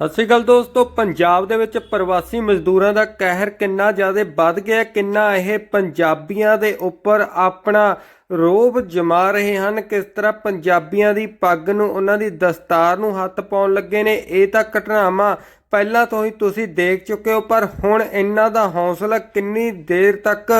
ਸਤਿ ਸ਼੍ਰੀ ਅਕਾਲ ਦੋਸਤੋ, ਪੰਜਾਬ ਦੇ ਵਿੱਚ ਪ੍ਰਵਾਸੀ ਮਜ਼ਦੂਰਾਂ ਦਾ ਕਹਿਰ ਕਿੰਨਾ ਜ਼ਿਆਦਾ ਵੱਧ ਗਿਆ ਕਿੰਨਾ ਇਹ ਪੰਜਾਬੀਆਂ ਦੇ ਉੱਪਰ ਆਪਣਾ ਰੋਬ ਜਮਾ ਰਹੇ ਹਨ, ਕਿਸ ਤਰ੍ਹਾਂ ਪੰਜਾਬੀਆਂ ਦੀ ਪੱਗ ਨੂੰ, ਉਹਨਾਂ ਦੀ ਦਸਤਾਰ ਨੂੰ ਹੱਥ ਪਾਉਣ ਲੱਗੇ ਨੇ, ਇਹ ਤਾਂ ਘਟਨਾਵਾਂ ਪਹਿਲਾਂ ਤੋਂ ਹੀ ਤੁਸੀਂ ਦੇਖ ਚੁੱਕੇ ਹੋ, ਪਰ ਹੁਣ ਇਹਨਾਂ ਦਾ ਹੌਸਲਾ ਕਿੰਨੀ ਦੇਰ ਤੱਕ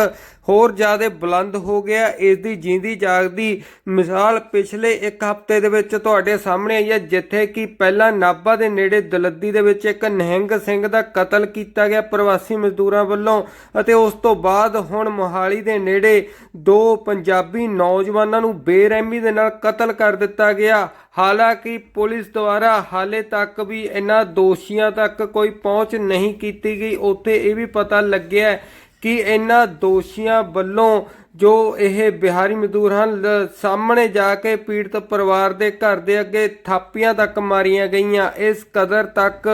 ਹੋਰ ਜ਼ਿਆਦਾ ਬੁਲੰਦ ਹੋ ਗਿਆ। ਇਸ ਦੀ ਜਿੰਦੀ ਜਾਗਦੀ ਮਿਸਾਲ ਪਿਛਲੇ ਇੱਕ ਹਫ਼ਤੇ ਦੇ ਵਿੱਚ ਤੁਹਾਡੇ ਸਾਹਮਣੇ ਆਈ ਹੈ, ਜਿੱਥੇ ਕਿ ਪਹਿਲਾਂ ਨਾਭਾ ਦੇ ਨੇੜੇ ਦਲੱਦੀ ਦੇ ਵਿੱਚ ਇੱਕ ਨਹਿੰਗ ਸਿੰਘ ਦਾ ਕਤਲ ਕੀਤਾ ਗਿਆ ਪ੍ਰਵਾਸੀ ਮਜ਼ਦੂਰਾਂ ਵੱਲੋਂ ਅਤੇ ਉਸ ਤੋਂ ਬਾਅਦ ਹੁਣ ਮੋਹਾਲੀ ਦੇ ਨੇੜੇ ਦੋ ਪੰਜਾਬੀ ਨੌਜਵਾਨਾਂ ਨੂੰ ਬੇਰਹਿਮੀ ਦੇ ਨਾਲ ਕਤਲ ਕਰ ਦਿੱਤਾ ਗਿਆ। ਹਾਲਾਂਕਿ ਪੁਲਿਸ ਦੁਆਰਾ ਹਾਲੇ ਤੱਕ ਵੀ ਇਹਨਾਂ ਦੋਸ਼ੀਆਂ ਤੱਕ ਕੋਈ ਪਹੁੰਚ ਨਹੀਂ ਕੀਤੀ ਗਈ। ਉੱਥੇ ਇਹ ਵੀ ਪਤਾ ਲੱਗਿਆ ਕਿ ਇਹਨਾਂ ਦੋਸ਼ੀਆਂ ਵੱਲੋਂ ਜੋ ਇਹ ਬਿਹਾਰੀ ਮਜ਼ਦੂਰ ਹਨ ਸਾਹਮਣੇ ਜਾ ਕੇ ਪੀੜਤ ਪਰਿਵਾਰ ਦੇ ਘਰ ਦੇ ਅੱਗੇ ਥਾਪੀਆਂ ਤੱਕ ਮਾਰੀਆਂ ਗਈਆਂ। ਇਸ ਕਦਰ ਤੱਕ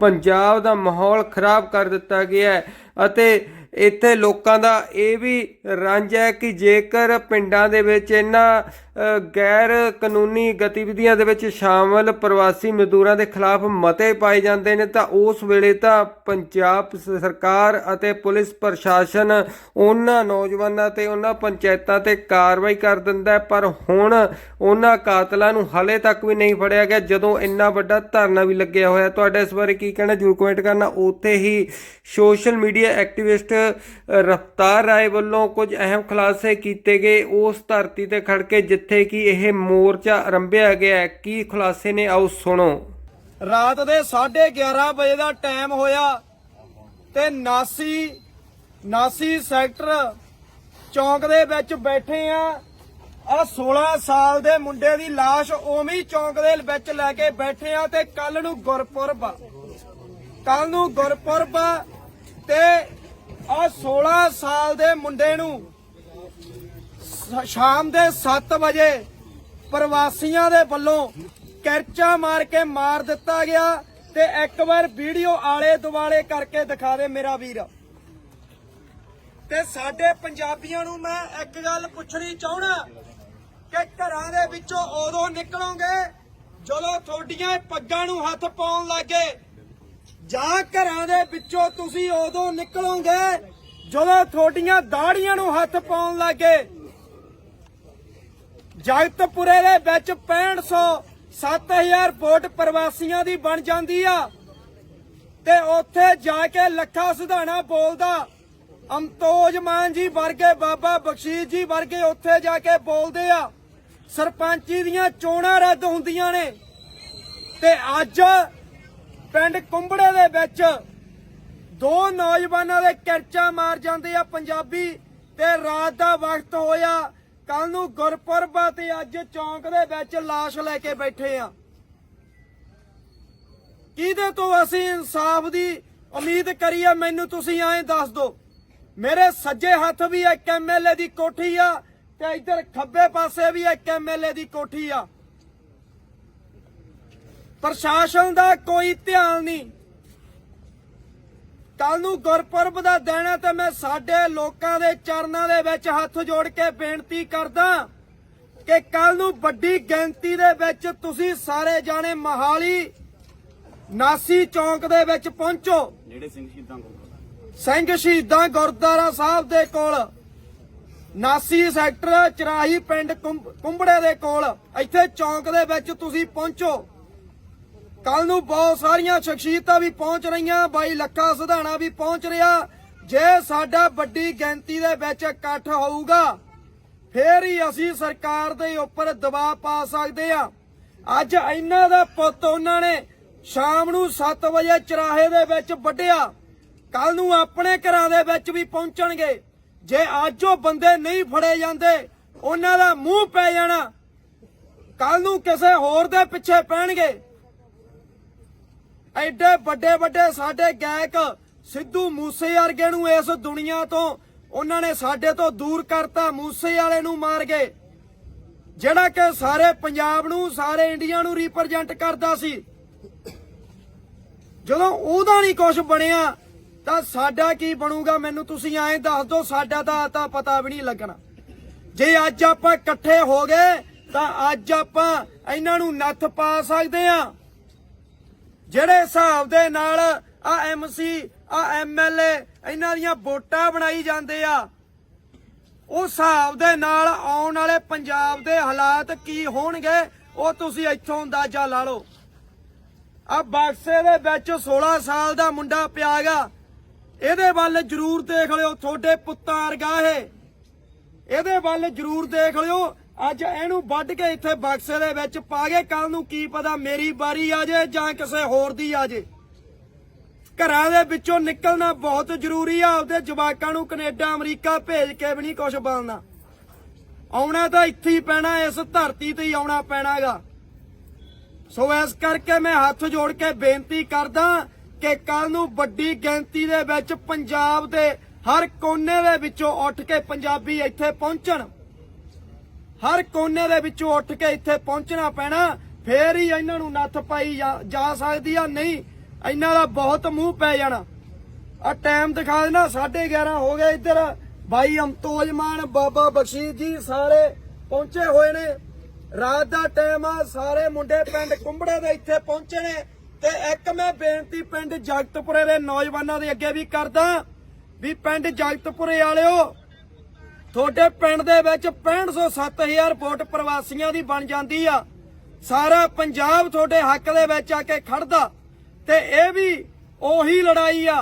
ਪੰਜਾਬ ਦਾ ਮਾਹੌਲ ਖਰਾਬ ਕਰ ਦਿੱਤਾ ਗਿਆ ਅਤੇ ਇੱਥੇ ਲੋਕਾਂ ਦਾ ਇਹ ਵੀ ਰੰਜ ਹੈ ਕਿ ਜੇਕਰ ਪਿੰਡਾਂ ਦੇ ਵਿੱਚ ਇਹਨਾਂ ਗੈਰ ਕਾਨੂੰਨੀ ਗਤੀਵਿਧੀਆਂ ਦੇ ਵਿੱਚ ਸ਼ਾਮਲ ਪ੍ਰਵਾਸੀ ਮਜ਼ਦੂਰਾਂ ਦੇ ਖਿਲਾਫ ਮਤੇ ਪਾਏ ਜਾਂਦੇ ਨੇ, ਤਾਂ ਉਸ ਵੇਲੇ ਤਾਂ ਪੰਜਾਬ ਸਰਕਾਰ ਅਤੇ ਪੁਲਿਸ ਪ੍ਰਸ਼ਾਸਨ ਉਹਨਾਂ ਨੌਜਵਾਨਾਂ ਤੇ, ਉਹਨਾਂ ਪੰਚਾਇਤਾਂ ਤੇ ਕਾਰਵਾਈ ਕਰ ਦਿੰਦਾ ਪਰ ਹੁਣ ਉਹਨਾਂ ਕਾਤਲਾਂ ਨੂੰ ਹਲੇ ਤੱਕ ਵੀ ਨਹੀਂ ਫੜਿਆ ਗਿਆ। ਜਦੋਂ ਇੰਨਾ ਵੱਡਾ ਧਰਨਾ ਵੀ ਲੱਗਿਆ ਹੋਇਆ, ਤੁਹਾਡਾ ਇਸ ਬਾਰੇ ਕੀ ਕਹਿਣਾ ਜਰੂਰ ਕਮੈਂਟ ਕਰਨਾ। ਉੱਥੇ ਹੀ ਸੋਸ਼ਲ ਮੀਡੀਆ ਐਕਟਿਵਿਸਟ ਰਫਤਾਰ ਰਾਏ ਵੱਲੋਂ ਕੁਝ ਅਹਿਮ ਖੁਲਾਸੇ ਕੀਤੇ ਗਏ। ਉਸ ਧਰਤੀ ਤੇ ਖੜ ਕੇ ਜਿੱਥੇ ਕਿ ਇਹ ਮੋਰਚਾ ਆਰੰਭਿਆ ਗਿਆ ਕੀ ਖੁਲਾਸੇ ਨੇ? ਆਓ ਸੁਣੋ। ਰਾਤ ਦੇ 11:30 ਵਜੇ ਦਾ ਟਾਈਮ ਹੋਇਆ ਤੇ ਨਾਸੀ ਨਾਸੀ ਸੈਕਟਰ ਚੌਂਕ ਦੇ ਵਿੱਚ ਬੈਠੇ ਆ ਆ 16 ਸਾਲ ਦੇ ਮੁੰਡੇ ਦੀ লাশ ਉਵੇਂ ਹੀ ਚੌਂਕ ਦੇ ਵਿੱਚ ਲੈ ਕੇ ਬੈਠੇ ਆ ਤੇ ਕੱਲ ਨੂੰ ਗੁਰਪੁਰਬ ਆ ਕੱਲ ਨੂੰ ਗੁਰਪੁਰਬ ਤੇ 16 ਸਾਲ ਦੇ ਮੁੰਡੇ ਨੂੰ ਸ਼ਾਮ ਦੇ 7 ਵਜੇ ਪ੍ਰਵਾਸੀਆਂ ਦੇ ਵੱਲੋਂ ਕਰਚਾ ਮਾਰ ਕੇ ਮਾਰ ਦਿੱਤਾ ਗਿਆ ਤੇ ਇੱਕ ਵਾਰ ਵੀਡੀਓ ਆਲੇ ਦੁਆਲੇ ਕਰਕੇ ਦਿਖਾ ਦੇ ਮੇਰਾ ਵੀਰ। ਤੇ ਸਾਡੇ ਪੰਜਾਬੀਆਂ ਨੂੰ ਮੈਂ ਇੱਕ ਗੱਲ ਪੁੱਛਣੀ ਚਾਹਣਾ ਕਿ ਘਰਾਂ ਦੇ ਵਿੱਚੋਂ ਉਦੋਂ ਨਿਕਲੋਗੇ ਜਦੋਂ ਤੁਹਾਡੀਆਂ ਪੱਗਾਂ ਨੂੰ ਹੱਥ ਪਾਉਣ ਲੱਗੇ ਜਾਂ ਘਰਾਂ ਦੇ ਵਿੱਚੋਂ ਤੁਸੀਂ ਉਦੋਂ ਨਿਕਲੋਗੇ ਜਦੋਂ ਤੁਹਾਡੀਆਂ ਦਾੜੀਆਂ ਨੂੰ ਹੱਥ ਪਾਉਣ ਲੱਗੇ, ਜਗਤਪੁਰੇ ਦੇ ਵਿੱਚ 6500 7000 ਵੋਟ ਪ੍ਰਵਾਸੀਆਂ ਦੀ ਬਣ ਜਾਂਦੀ ਆ, ਤੇ ਉੱਥੇ ਜਾ ਕੇ ਲੱਖਾ ਸੁਧਾਣਾ ਬੋਲਦਾ ਅਮਤੋਜ ਮਾਨ ਜੀ ਵਰਗੇ, ਬਾਬਾ ਬਖਸ਼ੀਸ਼ ਜੀ ਵਰਗੇ ਉੱਥੇ ਜਾ ਕੇ ਬੋਲਦੇ ਆ। ਸਰਪੰਚੀ ਦੀਆਂ ਚੋਣਾਂ ਰੱਦ ਹੁੰਦੀਆਂ ਨੇ, ਤੇ ਅੱਜ ਪਿੰਡ ਕੁੰਬੜੇ ਦੇ ਵਿੱਚ ਦੋ ਨੌਜਵਾਨਾਂ ਦੇ ਕਰਚਾ ਮਾਰ ਜਾਂਦੇ ਆ ਪੰਜਾਬੀ ਤੇ ਰਾਤ ਦਾ ਵਕਤ ਹੋਇਆ। ਕੱਲ ਨੂੰ ਗੁਰਪੁਰਬ ਤੇ ਅੱਜ ਚੌਂਕ ਦੇ ਵਿੱਚ ਲਾਸ਼ ਲੈ ਕੇ ਬੈਠੇ ਆ। ਕਿਹਦੇ ਤੋਂ ਅਸੀਂ ਇਨਸਾਫ ਦੀ ਉਮੀਦ ਕਰੀਏ, ਮੈਨੂੰ ਤੁਸੀਂ ਐਂ ਦੱਸ ਦਿਓ। ਮੇਰੇ ਸੱਜੇ ਹੱਥ ਵੀ ਇੱਕ ਐਮਐਲਏ ਦੀ ਕੋਠੀ ਆ ਤੇ ਇੱਧਰ ਖੱਬੇ ਪਾਸੇ ਵੀ ਇੱਕ ਐਮਐਲਏ ਦੀ ਕੋਠੀ ਆ। ਪ੍ਰਸ਼ਾਸਨ ਦਾ ਕੋਈ ਧਿਆਨ ਨਹੀਂ। ਕੱਲ ਨੂੰ ਗੁਰਪੁਰਬ ਦਾ ਦਿਨ ਹੈ ਤੇ ਮੈਂ ਸਾਡੇ ਲੋਕਾਂ ਦੇ ਚਰਨਾਂ ਦੇ ਵਿੱਚ ਹੱਥ ਜੋੜ ਕੇ ਬੇਨਤੀ ਕਰਦਾ ਕਿ ਕੱਲ ਨੂੰ ਵੱਡੀ ਗਿਣਤੀ ਦੇ ਵਿੱਚ ਤੁਸੀਂ ਸਾਰੇ ਜਾਣੇ ਮਹਾਲੀ ਨਾਸੀ ਚੌਂਕ ਦੇ ਵਿੱਚ ਪਹੁੰਚੋ। ਜਿਹੜੇ ਸਿੰਘ ਸ਼ਹੀਦਾਂ ਗੁਰਦੁਆਰਾ। ਸਿੰਘ ਸ਼ਹੀਦਾਂ ਗੁਰਦੁਆਰਾ ਸਾਹਿਬ ਦੇ ਕੋਲ ਨਾਸੀ ਸੈਕਟਰ ਚਰਾਹੀ ਪਿੰਡ ਕੁੰਬੜੇ ਦੇ ਕੋਲ ਇੱਥੇ ਚੌਂਕ ਦੇ ਵਿੱਚ ਤੁਸੀਂ ਪਹੁੰਚੋ। ਕੱਲ ਨੂੰ ਬਹੁਤ ਸਾਰੀਆਂ ਸ਼ਖਸੀਅਤਾਂ ਵੀ ਪਹੁੰਚ ਰਹੀਆਂ, ਬਾਈ ਲੱਖਾ ਸੁਧਾਣਾ ਵੀ ਪਹੁੰਚ ਰਿਹਾ। ਜੇ ਸਾਡਾ ਵੱਡੀ ਗਿਣਤੀ ਦੇ ਵਿੱਚ ਇਕੱਠ ਹੋਊਗਾ, ਫੇਰ ਹੀ ਅਸੀਂ ਸਰਕਾਰ ਦੇ ਉੱਪਰ ਦਬਾਅ ਪਾ ਸਕਦੇ ਆ ਅੱਜ ਇਹਨਾਂ ਦਾ ਪੁੱਤ ਉਹਨਾਂ ਨੇ ਸ਼ਾਮ ਨੂੰ 7 ਵਜੇ ਚਰਾਹੇ ਦੇ ਵਿੱਚ ਵੱਢਿਆ। ਕੱਲ ਨੂੰ ਆਪਣੇ ਘਰਾਂ ਦੇ ਵਿੱਚ ਵੀ ਪਹੁੰਚਣਗੇ। ਜੇ ਅੱਜ ਉਹ ਬੰਦੇ ਨਹੀਂ ਫੜੇ ਜਾਂਦੇ, ਉਹਨਾਂ ਦਾ ਮੂੰਹ ਪੈ ਜਾਣਾ। ਕੱਲ ਨੂੰ ਕਿਸੇ ਹੋਰ ਦੇ ਪਿੱਛੇ ਪੈਣਗੇ। ਐਡੇ ਵੱਡੇ ਵੱਡੇ ਸਾਡੇ ਗਾਇਕ ਸਿੱਧੂ ਮੂਸੇ ਵਰਗੇ ਨੂੰ ਇਸ ਦੁਨੀਆ ਤੋਂ, ਉਹਨਾਂ ਨੇ ਸਾਡੇ ਤੋਂ ਦੂਰ ਕਰਤਾ, ਮੂਸੇ ਵਾਲੇ ਨੂੰ ਮਾਰ ਗਏ। ਜਿਹੜਾ ਕਿ ਸਾਰੇ ਪੰਜਾਬ ਨੂੰ, ਸਾਰੇ ਇੰਡੀਆ ਨੂੰ ਰਿਪਰੈਜ਼ੈਂਟ ਕਰਦਾ ਸੀ। ਜਦੋਂ ਉਹਦਾ ਨਹੀਂ ਕੁਝ ਬਣਿਆ, ਤਾਂ ਸਾਡਾ ਕੀ ਬਣੂਗਾ? ਮੈਨੂੰ ਤੁਸੀਂ ਐਂ ਦੱਸ ਦਿਓ, ਸਾਡਾ ਤਾਂ ਤਾਂ ਪਤਾ ਵੀ ਨਹੀਂ ਲੱਗਣਾ। ਜੇ ਅੱਜ ਆਪਾਂ ਇਕੱਠੇ ਹੋ ਗਏ, ਤਾਂ ਅੱਜ ਆਪਾਂ ਇਹਨਾਂ ਨੂੰ ਨੱਥ ਪਾ ਸਕਦੇ ਆ ਜਿਹੜੇ ਹਿਸਾਬ ਦੇ ਨਾਲ ਆ ਐਮਸੀ ਆ ਐਮਐਲਏ ਇਹਨਾਂ ਦੀਆਂ ਵੋਟਾਂ ਬਣਾਈ ਜਾਂਦੇ ਆ ਉਸ ਹਿਸਾਬ ਦੇ ਨਾਲ ਆਉਣ ਵਾਲੇ ਪੰਜਾਬ ਦੇ ਹਾਲਾਤ ਕੀ ਹੋਣਗੇ, ਉਹ ਤੁਸੀਂ ਇੱਥੋਂ ਅੰਦਾਜ਼ਾ ਲਾ ਲਓ। ਆ ਬਾਕਸੇ ਦੇ ਵਿੱਚ 16 ਸਾਲ ਦਾ ਮੁੰਡਾ ਪਿਆਗਾ ਇਹਦੇ ਵੱਲ ਜਰੂਰ ਦੇਖ ਲਿਓ, ਤੁਹਾਡੇ ਪੁੱਤਾਂ ਵਰਗਾ ਇਹ। ਇਹਦੇ ਵੱਲ ਜਰੂਰ ਦੇਖ ਲਿਓ ਅੱਜ ਇਹਨੂੰ ਵੱਢ ਕੇ ਇੱਥੇ ਬਕਸੇ ਦੇ ਵਿੱਚ ਪਾ ਕੇ ਕੱਲ ਨੂੰ ਕੀ ਪਤਾ ਮੇਰੀ ਵਾਰੀ ਆ ਜੇ ਜਾਂ ਕਿਸੇ ਹੋਰ ਦੀ ਆ ਜੇ ਘਰਾਂ ਦੇ ਵਿੱਚੋਂ ਨਿਕਲਣਾ ਬਹੁਤ ਜ਼ਰੂਰੀ ਆ, ਆਪਦੇ ਜਵਾਕਾਂ ਨੂੰ ਕੈਨੇਡਾ, ਅਮਰੀਕਾ ਭੇਜ ਕੇ ਵੀ ਨਹੀਂ ਕੁਝ ਬਣਨਾ ਆਉਣਾ ਤਾਂ ਇੱਥੇ ਹੀ ਪੈਣਾ, ਇਸ ਧਰਤੀ ਤੇ ਹੀ ਆਉਣਾ ਪੈਣਾਗਾ। ਸੋ ਇਸ ਕਰਕੇ ਮੈਂ ਹੱਥ ਜੋੜ ਕੇ ਬੇਨਤੀ ਕਰਦਾ ਕਿ ਕੱਲ ਨੂੰ ਵੱਡੀ ਗਿਣਤੀ ਦੇ ਵਿੱਚ ਪੰਜਾਬ ਦੇ ਹਰ ਕੋਨੇ ਦੇ ਵਿੱਚੋਂ ਉੱਠ ਕੇ ਪੰਜਾਬੀ ਇੱਥੇ ਪਹੁੰਚਣ। ਹਰ ਕੋਨੇ ਦੇ ਵਿੱਚੋਂ ਉੱਠ ਕੇ ਇੱਥੇ ਪਹੁੰਚਣਾ ਪੈਣਾ, ਫੇਰ ਹੀ ਇਹਨਾਂ ਨੂੰ ਨੱਥ ਪਾਈ ਜਾ- ਸਕਦੀ ਆ, ਨਹੀਂ, ਇਹਨਾਂ ਦਾ ਬਹੁਤ ਮੂੰਹ ਪੈ ਜਾਣਾ। ਆ ਟਾਈਮ ਦਿਖਾ ਦੇਣਾ 11:30 ਹੋ ਗਏ ਇੱਧਰ। ਬਾਈ ਅਮਤੋਜ ਮਾਨ, ਬਾਬਾ ਬਖਸ਼ੀਸ਼ ਜੀ ਸਾਰੇ ਪਹੁੰਚੇ ਹੋਏ ਨੇ। ਰਾਤ ਦਾ ਟਾਈਮ ਆ, ਸਾਰੇ ਮੁੰਡੇ ਪਿੰਡ ਕੁੰਬੜੇ ਦੇ ਇੱਥੇ ਪਹੁੰਚੇ ਨੇ। ਤੇ ਇੱਕ ਮੈਂ ਬੇਨਤੀ ਪਿੰਡ ਜਗਤਪੁਰੇ ਦੇ ਨੌਜਵਾਨਾਂ ਦੇ ਅੱਗੇ ਵੀ ਕਰਦਾ, ਵੀ ਪਿੰਡ ਜਗਤਪੁਰੇ ਵਾਲਿਓ ਤੁਹਾਡੇ ਪਿੰਡ ਦੇ ਵਿੱਚ 6500 7000 ਵੋਟ ਪ੍ਰਵਾਸੀਆਂ ਦੀ ਬਣ ਜਾਂਦੀ ਆ। ਸਾਰਾ ਪੰਜਾਬ ਤੁਹਾਡੇ ਹੱਕ ਦੇ ਵਿੱਚ ਆ ਕੇ ਖੜਦਾ। ਤੇ ਇਹ ਵੀ ਉਹੀ ਲੜਾਈ ਆ।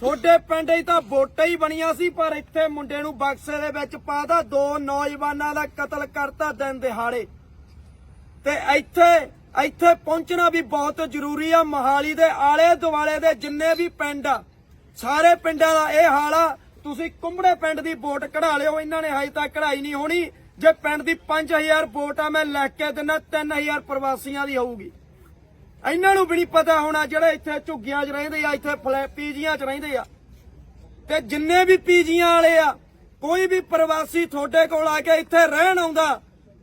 ਤੁਹਾਡੇ ਪਿੰਡ 'ਚ ਤਾਂ ਵੋਟਾਂ ਹੀ ਬਣੀਆਂ ਸੀ, ਪਰ ਇੱਥੇ ਮੁੰਡੇ ਨੂੰ ਬਕਸੇ ਦੇ ਵਿੱਚ ਪਾਦਾ ਦੋ ਨੌਜਵਾਨਾਂ ਦਾ ਕਤਲ ਕਰਤਾ ਦਿਨ ਦਿਹਾੜੇ। ਤੇ ਇੱਥੇ ਇੱਥੇ ਪਹੁੰਚਣਾ ਵੀ ਬਹੁਤ ਜ਼ਰੂਰੀ ਆ। ਮਹਾਲੀ ਦੇ ਆਲੇ ਦੁਆਲੇ ਦੇ ਜਿੰਨੇ ਵੀ ਪਿੰਡ ਆ, ਸਾਰੇ ਪਿੰਡਾਂ ਦਾ ਇਹ ਹਾਲ ਆ। ਤੁਸੀਂ ਕੁੰਬੜੇ ਪਿੰਡ ਦੀ ਵੋਟ ਕਢਾ ਲਿਓ, ਇਹਨਾਂ ਨੇ ਹਜੇ ਤੱਕ ਕਢਾਈ ਨਹੀਂ ਹੋਣੀ। ਜੇ ਪਿੰਡ ਦੀ 5000 ਵੋਟ ਆ, ਮੈਂ ਲਿਖ ਕੇ ਦਿੰਦਾ 3000 ਪ੍ਰਵਾਸੀਆਂ ਦੀ ਹੋਊਗੀ। ਇਹਨਾਂ ਨੂੰ ਵੀ ਨਹੀਂ ਪਤਾ ਹੋਣਾ ਜਿਹੜੇ ਇੱਥੇ ਝੁੱਗੀਆਂ 'ਚ ਰਹਿੰਦੇ ਆ, ਇੱਥੇ ਪੀਜੀਆਂ 'ਚ ਰਹਿੰਦੇ ਆ। ਤੇ ਜਿੰਨੇ ਵੀ ਪੀਜੀਆਂ ਵਾਲੇ ਆ, ਕੋਈ ਵੀ ਪ੍ਰਵਾਸੀ ਤੁਹਾਡੇ ਕੋਲ ਆ ਕੇ ਇੱਥੇ ਰਹਿਣ ਆਉਂਦਾ,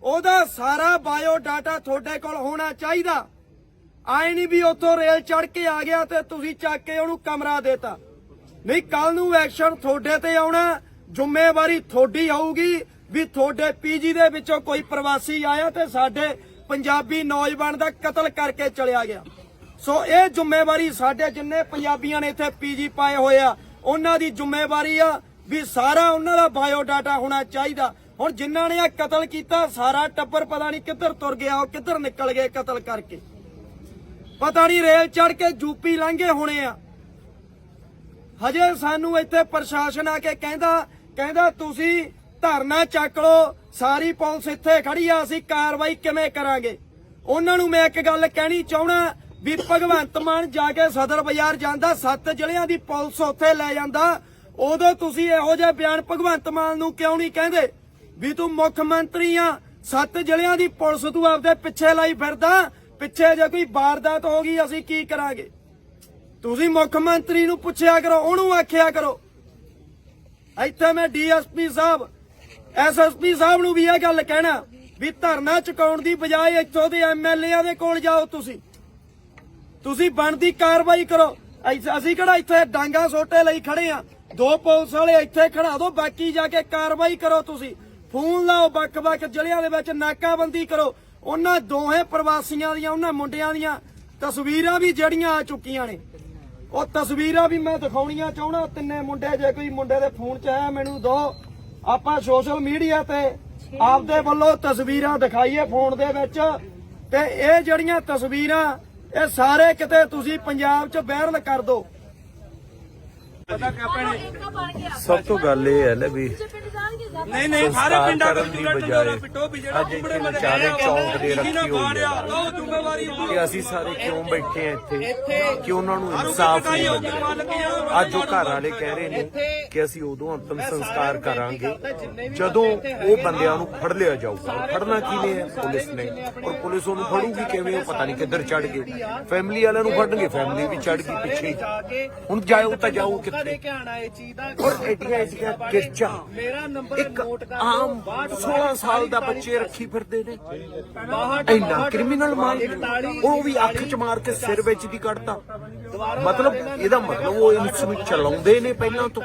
ਉਹਦਾ ਸਾਰਾ ਬਾਇਓ ਡਾਟਾ ਤੁਹਾਡੇ ਕੋਲ ਹੋਣਾ ਚਾਹੀਦਾ। ਆਏ ਨਹੀਂ ਵੀ ਉੱਥੋਂ ਰੇਲ ਚੜ ਕੇ ਆ ਗਿਆ ਤੇ ਤੁਸੀਂ ਚੱਕ ਕੇ ਉਹਨੂੰ ਕਮਰਾ ਦੇਤਾ। ਨਹੀਂ ਕੱਲ ਨੂੰ ਐਕਸ਼ਨ ਤੁਹਾਡੇ ਤੇ ਆਉਣਾ ਜ਼ਿੰਮੇਵਾਰੀ ਤੁਹਾਡੀ ਹੋਊਗੀ ਵੀ ਤੁਹਾਡੇ ਪੀਜੀ ਦੇ ਵਿੱਚੋਂ ਕੋਈ ਪ੍ਰਵਾਸੀ ਆਇਆ ਤੇ ਸਾਡੇ ਪੰਜਾਬੀ ਨੌਜਵਾਨ ਦਾ ਕਤਲ ਕਰਕੇ ਚਲਿਆ ਗਿਆ। ਸੋ ਇਹ ਜ਼ਿੰਮੇਵਾਰੀ ਸਾਡੇ ਜਿੰਨੇ ਪੰਜਾਬੀਆਂ ਨੇ ਇੱਥੇ ਪੀਜੀ ਪਾਏ ਹੋਏ ਆ, ਉਹਨਾਂ ਦੀ ਜ਼ਿੰਮੇਵਾਰੀ ਆ ਵੀ ਸਾਰਾ ਉਹਨਾਂ ਦਾ ਬਾਇਓ ਡਾਟਾ ਹੋਣਾ ਚਾਹੀਦਾ। ਹੁਣ ਜਿਨ੍ਹਾਂ ਨੇ ਇਹ ਕਤਲ ਕੀਤਾ, ਸਾਰਾ ਟੱਬਰ ਪਤਾ ਨਹੀਂ ਕਿੱਧਰ ਤੁਰ ਗਿਆ, ਉਹ ਕਿੱਧਰ ਨਿਕਲ ਗਏ ਕਤਲ ਕਰਕੇ। ਪਤਾ ਨਹੀਂ ਰੇਲ ਚੜ ਕੇ ਯੂਪੀ ਲੰਘੇ ਹੋਣੇ ਆ। ਹਜੇ ਸਾਨੂੰ ਇੱਥੇ ਪ੍ਰਸ਼ਾਸਨ ਆ ਕੇ ਕਹਿੰਦਾ ਕਹਿੰਦਾ ਤੁਸੀਂ ਧਰਨਾ ਚੱਕ ਲਓ, ਸਾਰੀ ਪੁਲਿਸ ਇੱਥੇ ਖੜੀ ਆ, ਅਸੀਂ ਕਾਰਵਾਈ ਕਿਵੇਂ ਕਰਾਂਗੇ? ਉਹਨਾਂ ਨੂੰ ਮੈਂ ਇੱਕ ਗੱਲ ਕਹਿਣੀ ਚਾਹਣਾ ਵੀ ਭਗਵੰਤ ਮਾਨ ਜਾ ਕੇ ਸਦਰ ਬਾਜ਼ਾਰ ਜਾਂਦਾ, ਸੱਤ ਜ਼ਿਲ੍ਹਿਆਂ ਦੀ ਪੁਲਿਸ ਉੱਥੇ ਲੈ ਜਾਂਦਾ। ਉਦੋਂ ਤੁਸੀਂ ਇਹੋ ਜਿਹੇ ਬਿਆਨ ਭਗਵੰਤ ਮਾਨ ਨੂੰ ਕਿਉਂ ਨਹੀਂ ਕਹਿੰਦੇ? ਵੀ ਤੂੰ ਮੁੱਖ ਮੰਤਰੀ ਆ, ਸੱਤ ਜ਼ਿਲ੍ਹਿਆਂ ਦੀ ਪੁਲਿਸ ਤੂੰ ਆਪਦੇ ਪਿੱਛੇ ਲਾਈ ਫਿਰਦਾ, ਪਿੱਛੇ ਜੇ ਕੋਈ ਵਾਰਦਾਤ ਹੋ ਗਈ, ਅਸੀਂ ਕੀ ਕਰਾਂਗੇ? ਤੁਸੀਂ ਮੁੱਖ ਮੰਤਰੀ ਨੂੰ ਪੁੱਛਿਆ ਕਰੋ, ਉਹਨੂੰ ਆਖਿਆ ਕਰੋ। ਇੱਥੇ ਮੈਂ ਡੀਐਸਪੀ ਸਾਹਿਬ, ਐਸਐਸਪੀ ਸਾਹਿਬ ਨੂੰ ਵੀ ਇਹ ਗੱਲ ਕਹਿਣਾ, ਵੀ ਧਰਨਾ ਚੁਕਾਉਣ ਦੀ ਬਜਾਏ ਇੱਥੋਂ ਦੇ ਐਮਐਲਏਆਂ ਦੇ ਕੋਲ ਜਾਓ ਤੁਸੀਂ। ਤੁਸੀਂ ਬਣਦੀ ਕਾਰਵਾਈ ਕਰੋ। ਅਸੀਂ ਕਿਹੜਾ ਇੱਥੇ ਡਾਂਗਾ ਸੋਟੇ ਲਈ ਖੜੇ ਆ। ਦੋ ਪੁਲਿਸ ਵਾਲੇ ਇੱਥੇ ਖੜਾ ਦੋ, ਬਾਕੀ ਜਾ ਕੇ ਕਾਰਵਾਈ ਕਰੋ ਤੁਸੀਂ। ਫੋਨ ਲਾਓ ਵੱਖ-ਵੱਖ ਜ਼ਿਲ੍ਹਿਆਂ ਦੇ ਵਿੱਚ, ਨਾਕਾਬੰਦੀ ਕਰੋ। ਉਹਨਾਂ ਦੋਹੇ ਪ੍ਰਵਾਸੀਆਂ ਦੀਆਂ, ਉਹਨਾਂ ਮੁੰਡਿਆਂ ਦੀਆਂ ਤਸਵੀਰਾਂ ਵੀ ਜਿਹੜੀਆਂ ਆ ਚੁੱਕੀਆਂ ਨੇ। ਉਹ ਤਸਵੀਰਾਂ ਵੀ ਮੈਂ ਦਿਖਾਉਣੀਆਂ ਚਾਹਣਾ ਤਿੰਨੇ ਮੁੰਡੇ ਜੇ ਕੋਈ ਮੁੰਡੇ ਦੇ ਫੋਨ 'ਚ ਹੈ ਮੈਨੂੰ ਦੋ। ਆਪਾਂ ਸੋਸ਼ਲ ਮੀਡੀਆ ਤੇ ਆਪਦੇ ਵੱਲੋਂ ਤਸਵੀਰਾਂ ਦਿਖਾਈਏ ਫੋਨ ਦੇ ਵਿੱਚ। ਤੇ ਇਹ ਜਿਹੜੀਆਂ ਤਸਵੀਰਾਂ ਇਹ ਸਾਰੇ ਕਿਤੇ ਤੁਸੀਂ ਪੰਜਾਬ 'ਚ ਵਾਇਰਲ ਕਰ ਦਿਓ ਸਭ ਤੋਂ ਗੱਲ ਇਹ ਹੈ ਲੈ ਵੀ ਨਹੀਂ ਨਹੀਂ ਸਾਰੇ ਪਿੰਡਾਂ ਦੇ ਬਜਾਏ ਟੰਡੋਰਾ ਪਿੱਟੋ ਵੀ ਜਿਹੜਾ ਕੁੰਬੜੇ ਮਦੇ ਵਿਚਾਰੇ ਚੌਂਕ ਦੇ ਰੱਖੀ ਹੋਈ ਹੈ ਉਹ ਜ਼ਿੰਮੇਵਾਰੀ ਕਿ ਅਸੀਂ ਸਾਰੇ ਕਿਉਂ ਬੈਠੇ ਆ ਇੱਥੇ? ਕਿ ਉਹਨਾਂ ਨੂੰ ਇਨਸਾਫ ਨਹੀਂ ਮਿਲ ਰਿਹਾ ਅੱਜ ਉਹ ਘਰ ਵਾਲੇ ਕਹਿ ਰਹੇ ਨੇ ਕਿ ਅਸੀਂ ਉਦੋਂ ਅੰਤਮ ਸੰਸਕਾਰ ਕਰਾਂਗੇ ਜਦੋਂ ਉਹ ਬੰਦਿਆਂ ਨੂੰ ਫੜ ਲਿਆ ਜਾਊਗਾ। ਫੜਨਾ ਕਿਨੇ ਹੈ? ਪੁਲਿਸ ਨੇ। ਔਰ ਪੁਲਿਸ ਉਹਨੂੰ ਫੜੂਗੀ ਕਿਵੇਂ? ਉਹ ਪਤਾ ਨਹੀਂ ਕਿੱਧਰ ਚੜ ਗਏ ਫੈਮਿਲੀ ਵਾਲਿਆਂ ਨੂੰ ਫੜਨਗੇ ਫੈਮਿਲੀ ਵੀ ਚੜ ਗਈ ਪਿੱਛੇ। ਹੁਣ ਜਾਓ ਤਾਂ ਜਾਓ ਕਿੱਥੇ ਔਰ ਐਡੀਆਂ ਐਡੀਆਂ ਕਿਰਚਾਂ। ਇੱਕ ਆਮ 16 ਸਾਲ ਦਾ ਬੱਚੇ ਰੱਖੀ ਫਿਰਦੇ ਨੇ। ਇੰਨਾ ਕ੍ਰਿਮੀਨਲ ਮਾਲ ਉਹ ਵੀ ਅੱਖ ਚ ਮਾਰ ਕੇ ਸਿਰ ਵਿੱਚ ਦੀ ਕੱਢਤਾ। ਮਤਲਬ ਇਹਦਾ ਮਤਲਬ ਉਹ ਇਸ ਚਲਾਉਂਦੇ ਨੇ ਪਹਿਲਾਂ ਤੋਂ।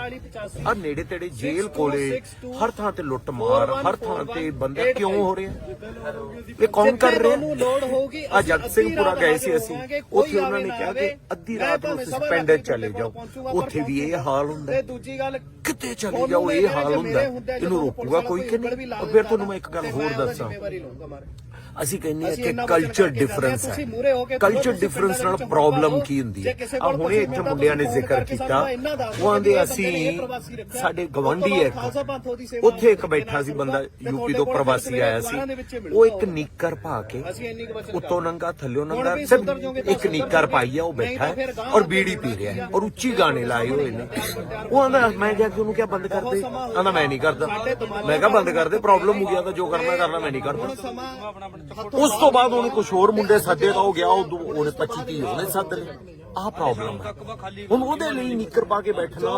ਆ ਨੇੜੇ ਤੇੜੇ ਜੇਲ੍ਹ ਕੋਲੇ ਹਰ ਥਾਂ ਤੇ ਲੁੱਟ ਮਾਰ, ਹਰ ਥਾਂ ਤੇ ਬੰਦੇ ਕਿਉਂ ਹੋ ਰਹੇ? ਇਹ ਕੌਣ ਕਰ ਰਿਹਾ? ਆ ਜਗਤ ਸਿੰਘਪੁਰਾ ਗਏ ਸੀ ਅਸੀਂ। ਉੱਥੇ ਉਹਨਾਂ ਨੇ ਕਿਹਾ ਕਿ ਅੱਧੀ ਰਾਤ ਨੂੰ ਤੁਸੀਂ ਪਿੰਡ ਚਲੇ ਜਾਓ। ਉੱਥੇ ਵੀ ਇਹ ਹਾਲ ਹੁੰਦਾ ਦੂਜੀ ਗੱਲ ਕਿਤੇ ਚਲੇ ਜਾਓ? ਇਹ ਹਾਲ ਹੁੰਦਾ ਹੈ। ਇਹਨੂੰ ਰੋਕੂਗਾ ਕੋਈ ਕਿ ਨਹੀਂ? ਫਿਰ ਤੁਹਾਨੂੰ ਮੈਂ ਇੱਕ ਗੱਲ ਹੋਰ ਦੱਸਾਂ। ਅਸੀਂ ਕਹਿੰਦੇ ਆ ਕਿ ਕਲਚਰ ਡਿਫਰੈਂਸ ਹੋ ਕਲਚਰ ਡਿਫਰੈਂਸ ਨਾਲ ਪ੍ਰੋਬਲਮ ਕੀ ਹੁੰਦੀ ਜੇ ਹੈ? ਆ ਹੁਣੇ ਇੱਥੇ ਮੁੰਡਿਆਂ ਨੇ ਜ਼ਿਕਰ ਕੀਤਾ। ਉਹ ਆਂਦੇ ਕਿ ਅਸੀਂ। ਸਾਡੇ ਗਵੰਡੀ ਹੈ ਉੱਥੇ ਇੱਕ ਬੈਠਾ ਸੀ ਬੰਦਾ ਯੂਪੀ ਤੋਂ ਪ੍ਰਵਾਸੀ ਆਇਆ ਸੀ। ਉਹ ਇੱਕ ਨੀਕਰ ਪਾ ਕੇ ਉੱਤੋਂ ਨੰਗਾ ਥੱਲਿਓ ਨੰਗਾ ਸਿਰਫ ਇੱਕ ਨੀਕਰ ਪਾਈ ਆ ਉਹ ਬੈਠਾ ਹੈ ਔਰ ਬੀੜੀ ਪੀ ਰਿਹਾ ਹੈ। ਔਰ ਉੱਚੀ ਗਾਣੇ ਲਾਏ ਹੋਏ ਨੇ। ਉਹ ਆਂਦਾ ਮੈਂ ਕਿਹਾ ਕਿ ਉਹਨੂੰ ਕਿਹਾ ਬੰਦ ਕਰ ਦੇ। ਆਂਦਾ ਮੈਂ ਨਹੀਂ ਕਰਦਾ। ਮੈਂ ਕਿਹਾ ਬੰਦ ਕਰ ਦੇ ਪ੍ਰੋਬਲਮ ਹੋ ਗਿਆ ਤਾਂ ਜੋ ਕਰਨਾ ਕਰਨਾ ਮੈਂ ਨਹੀਂ ਕਰਦਾ। ਉਸ ਤੋਂ ਬਾਅਦ ਉਹਨੇ ਕੁਝ ਹੋਰ ਮੁੰਡੇ ਸੱਦੇ ਤਾਂ ਉਹ ਗਿਆ ਉਦੋਂ ਉਹਨੇ 25 30 ਉਹਨੇ ਸੱਦ ਲਏ। ਆਹ ਪ੍ਰੋਬਲਮ ਹੈ। ਹੁਣ ਉਹਦੇ ਲਈ ਨਿੱਕਰ ਪਾ ਕੇ ਬੈਠਣਾ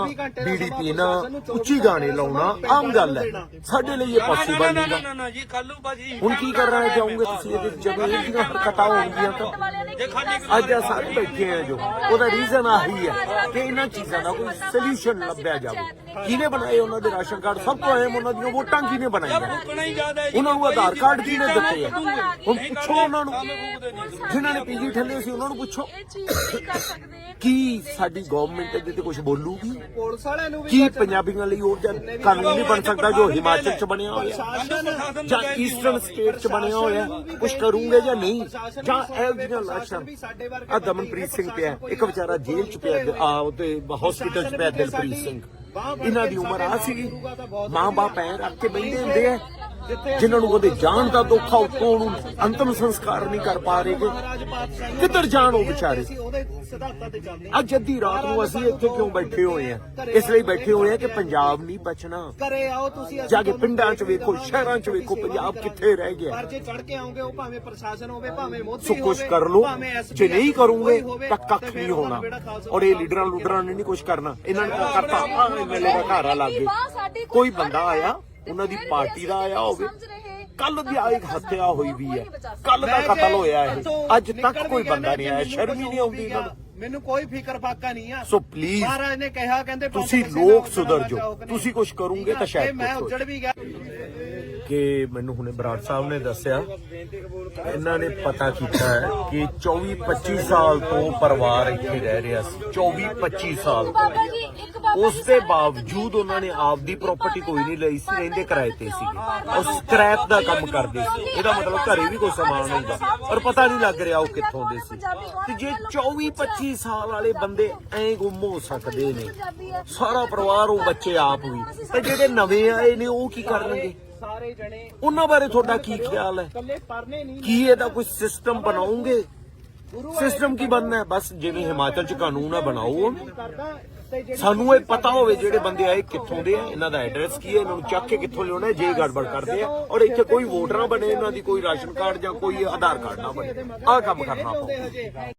ਬੀੜੀ ਪੀਣਾ ਉੱਚੀ ਗਾਣੇ ਲਾਉਣਾ ਆਮ ਗੱਲ ਹੈ। ਸਾਡੇ ਲਈ ਇਹ ਪੋਸੀਬਲ ਨਹੀਂ ਨਾ ਨਾ ਨਾ ਜੀ ਕੱਲੂ ਬਾਜੀ ਹੁਣ ਕੀ ਕਰਨਾ ਚਾਹੋਗੇ ਤੁਸੀਂ ਇਹਦੇ ਜਦੋਂ ਇਹ ਜਿਹੀਆਂ ਹਰਕਤਾਂ ਹੋਣਗੀਆਂ ਤਾਂ ਅੱਜ ਆ ਸਾਰੇ ਬੈਠੇ ਆ ਜੋ। ਉਹਦਾ ਰੀਜ਼ਨ ਆਹੀ ਹੈ ਕਿ ਇਹਨਾਂ ਚੀਜ਼ਾਂ ਦਾ ਕੋਈ ਸੋਲੂਸ਼ਨ ਲੱਭਿਆ ਜਾਵੇ। ਕਿਹਨੇ ਬਣਾਏ ਉਹਨਾਂ ਦੇ ਰਾਸ਼ਨ ਕਾਰਡ? ਸਭ ਤੋਂ ਅਹਿਮ ਉਹਨਾਂ ਦੀਆਂ ਵੋਟਾਂ ਕਿਹਨੇ ਬਣਾਈਆਂ? ਉਹਨਾਂ ਨੂੰ ਆਧਾਰ ਕਾਰਡ ਕਿਹਨੇ ਦਿੱਤੇ ਆ? ਹੁਣ ਪੁੱਛੋ ਉਹਨਾਂ ਨੂੰ। ਜਿਨ੍ਹਾਂ ਨੇ ਪੀਜੀ ਠੱਲੇ ਸੀ ਉਹਨਾਂ ਨੂੰ ਪੁੱਛੋ। ਕੀ ਸਾਡੀ ਗਵਰਨਮੈਂਟ ਇਹਦੇ ਤੇ ਕੁਝ ਬੋਲੂਗੀ? ਪੁਲਿਸ ਵਾਲਿਆਂ ਨੂੰ ਵੀ ਕੀ ਪੰਜਾਬੀਆਂ ਲਈ ਉਹ ਜਿਹਾ ਕਾਨੂੰਨ ਨਹੀਂ ਬਣ ਸਕਦਾ ਜੋ ਹਿਮਾਚਲ ਚ ਬਣਿਆ ਹੋਇਆ? ਪ੍ਰਸ਼ਾਸਨ ਜਾਂ ਈਸਟਰਨ ਸਟੇਟ ਚ ਬਣਿਆ ਹੋਇਆ? ਕੁਝ ਕਰੂੰਗੇ ਜਾਂ ਨਹੀਂ? ਜਾਂ ਇਹ ਜਿਹੜੀਆਂ ਲਾਸ਼ਾਂ ਆ ਦਮਨਪ੍ਰੀਤ ਸਿੰਘ ਪਿਆ ਇੱਕ ਵਿਚਾਰਾ ਜੇਲ੍ਹ ਚ ਪਿਆ ਆ ਉਹਦੇ ਹਸਪੀਟਲ ਚ ਪਿਆ ਦਿਲਪ੍ਰੀਤ ਸਿੰਘ। ਇਹਨਾਂ ਦੀ ਉਮਰ ਆ ਸੀਗੀ। ਮਾਂ ਬਾਪ ਐ ਰੱਖ ਕੇ ਬੈਠੇ ਹੁੰਦੇ ਆ। ਜਿਨ੍ਹਾਂ ਨੂੰ ਉਹਦੇ ਜਾਣ ਦਾ ਦੁੱਖ ਆ ਉੱਤੋਂ ਉਹਨੂੰ ਅੰਤਮ ਸੰਸਕਾਰ ਨਹੀਂ ਕਰ ਪਾ ਰਹੇ ਗੇ। ਕਿੱਧਰ ਜਾਣ ਉਹ ਵਿਚਾਰੇ? ਅੱਜ ਅੱਧੀ ਰਾਤ ਨੂੰ ਅਸੀਂ ਇੱਥੇ ਕਿਉਂ ਬੈਠੇ ਹੋਏ ਆ ਇਸ ਲਈ ਬੈਠੇ ਹੋਏ ਆ ਕਿ ਪੰਜਾਬ ਨਹੀਂ ਬਚਣਾ। ਘਰੇ ਆਓ ਤੁਸੀਂ ਜਾ ਕੇ ਪਿੰਡਾਂ 'ਚ ਵੇਖੋ ਸ਼ਹਿਰਾਂ 'ਚ ਵੇਖੋ ਪੰਜਾਬ। ਕਿੱਥੇ ਰਹਿ ਗਿਆ। ਪਰ ਜੇ ਚੜ ਕੇ ਆਉਂਗੇ ਉਹ ਭਾਵੇਂ ਪ੍ਰਸ਼ਾਸਨ ਹੋਵੇ ਭਾਵੇਂ ਮੋਦੀ ਸੋ ਕੁਝ ਹੋਵੇ, ਕਰ ਲੋ ਜੇ ਨਹੀਂ ਕਰੋਗੇ ਹੋਵੇ, ਤਾਂ ਕੱਖ ਨਹੀਂ ਹੋਣਾ। ਨੂੰ ਔਰ ਇਹ ਲੀਡਰਾਂ ਲੂਡਰਾਂ ਨੇ ਨਹੀਂ ਕੁਝ ਕਰਨਾ। ਇਹਨਾਂ ਨੇ ਕਰਤਾ। ਆ ਦਾ ਘਰ ਆ ਲੱਗੇ। ਕੋਈ ਬੰਦਾ ਆਇਆ ਉਹਨਾਂ ਦੀ ਪਾਰਟੀ ਦਾ ਆਇਆ ਹੋਵੇ। ਕੱਲ ਦੀ ਆ ਇੱਕ ਹੱਤਿਆ ਹੋਈ ਵੀ ਹੈ। ਕੱਲ ਦਾ ਕਤਲ ਹੋਇਆ ਹੈ ਅੱਜ ਤੱਕ ਕੋਈ ਬੰਦਾ ਨਹੀਂ ਆਇਆ ਸ਼ਰਮ ਹੀ ਨਹੀਂ ਆਉਂਦੀ ਇਹਨਾਂ ਨੂੰ ਮੈਨੂੰ ਕੋਈ ਫਿਕਰ ਫਾਕਾ ਨਹੀਂ ਆ। ਸੋ ਪਲੀਜ਼ ਮਹਾਰਾਜ ਨੇ ਕਿਹਾ ਕਹਿੰਦੇ ਤੁਸੀਂ ਲੋਕ ਸੁਧਰ ਜਾਓ। ਤੁਸੀਂ ਕੁਝ ਕਰੋਗੇ ਤਾਂ ਤੇ ਸ਼ਾਇਦ ਮੈਂ ਉੱਜੜ ਵੀ ਗਿਆ। ਕਿ ਮੈਨੂੰ ਹੁਣੇ ਬਰਾੜ ਸਾਹਿਬ ਨੇ ਦੱਸਿਆ ਇਹਨਾਂ ਨੇ ਪਤਾ ਕੀਤਾ ਹੈ ਕਿ 24 25 ਸਾਲ ਤੋਂ ਪਰਿਵਾਰ ਇੱਥੇ ਰਹਿ ਰਿਹਾ ਸੀ। 24 25 ਸਾਲ ਬਾਬਾ ਜੀ ਇੱਕ ਬਾਬਾ ਉਸ ਦੇ ਬਾਵਜੂਦ ਉਹਨਾਂ ਨੇ ਆਪਦੀ ਪ੍ਰਾਪਰਟੀ ਕੋਈ ਨਹੀਂ ਲਈ ਸੀ ਰਹਿੰਦੇ ਕਿਰਾਏ ਤੇ ਸੀਗੇ ਉਹ ਸਕ੍ਰੈਪ ਦਾ ਕੰਮ ਕਰਦੇ ਸੀ। ਇਹਦਾ ਮਤਲਬ ਘਰੇ ਵੀ ਕੋਈ ਸਮਾਨ ਹੁੰਦਾ। ਔਰ ਪਤਾ ਨਹੀਂ ਲੱਗ ਰਿਹਾ ਉਹ ਕਿੱਥੋਂ ਦੇ ਸੀ। ਤੇ ਜੇ 24 25 ਸਾਲ ਵਾਲੇ ਬੰਦੇ ਐਂ ਗੁੰਮ ਹੋ ਸਕਦੇ ਨੇ। ਸਾਰਾ ਪਰਿਵਾਰ ਉਹ ਬੱਚੇ ਆਪ ਵੀ। ਤੇ ਜਿਹੜੇ ਨਵੇਂ ਆਏ ਨੇ ਉਹ ਕੀ ਕਰਨਗੇ? ਸਾਰੇ ਜਣੇ ਉਹਨਾਂ ਬਾਰੇ ਤੁਹਾਡਾ ਕੀ ਖਿਆਲ ਹੈ? ਕੀ ਇਹਦਾ ਕੋਈ ਸਿਸਟਮ ਬਣਾਉਂਗੇ ਸਿਸਟਮ ਕੀ ਬਣਨਾ ਹੈ? ਬਸ ਜਿਵੇਂ ਹਿਮਾਚਲ ਚ ਕਾਨੂੰਨ ਆ ਬਣਾਓ ਸਾਨੂੰ ਇਹ ਪਤਾ ਹੋਵੇ ਜਿਹੜੇ ਬੰਦੇ ਆਏ ਕਿੱਥੋਂ ਦੇ ਆ ਇਹਨਾਂ ਦਾ ਐਡਰੈਸ ਕੀ ਹੈ ਇਹਨਾਂ ਨੂੰ ਚੱਕ ਕੇ ਕਿੱਥੋਂ ਲਿਆਉਣਾ ਹੈ, ਜੇ ਗੜਬੜ ਕਰਦੇ ਆ ਔਰ ਇੱਥੇ ਕੋਈ ਵੋਟਰ ਨਾ ਬਣੇ ਇਹਨਾਂ ਦੀ ਕੋਈ ਰਾਸ਼ਨ ਕਾਰਡ ਜਾਂ ਕੋਈ ਆਧਾਰ ਕਾਰਡ ਨਾ ਬਣੇ। ਆਹ ਕੰਮ ਕਰਨਾ ਪਊ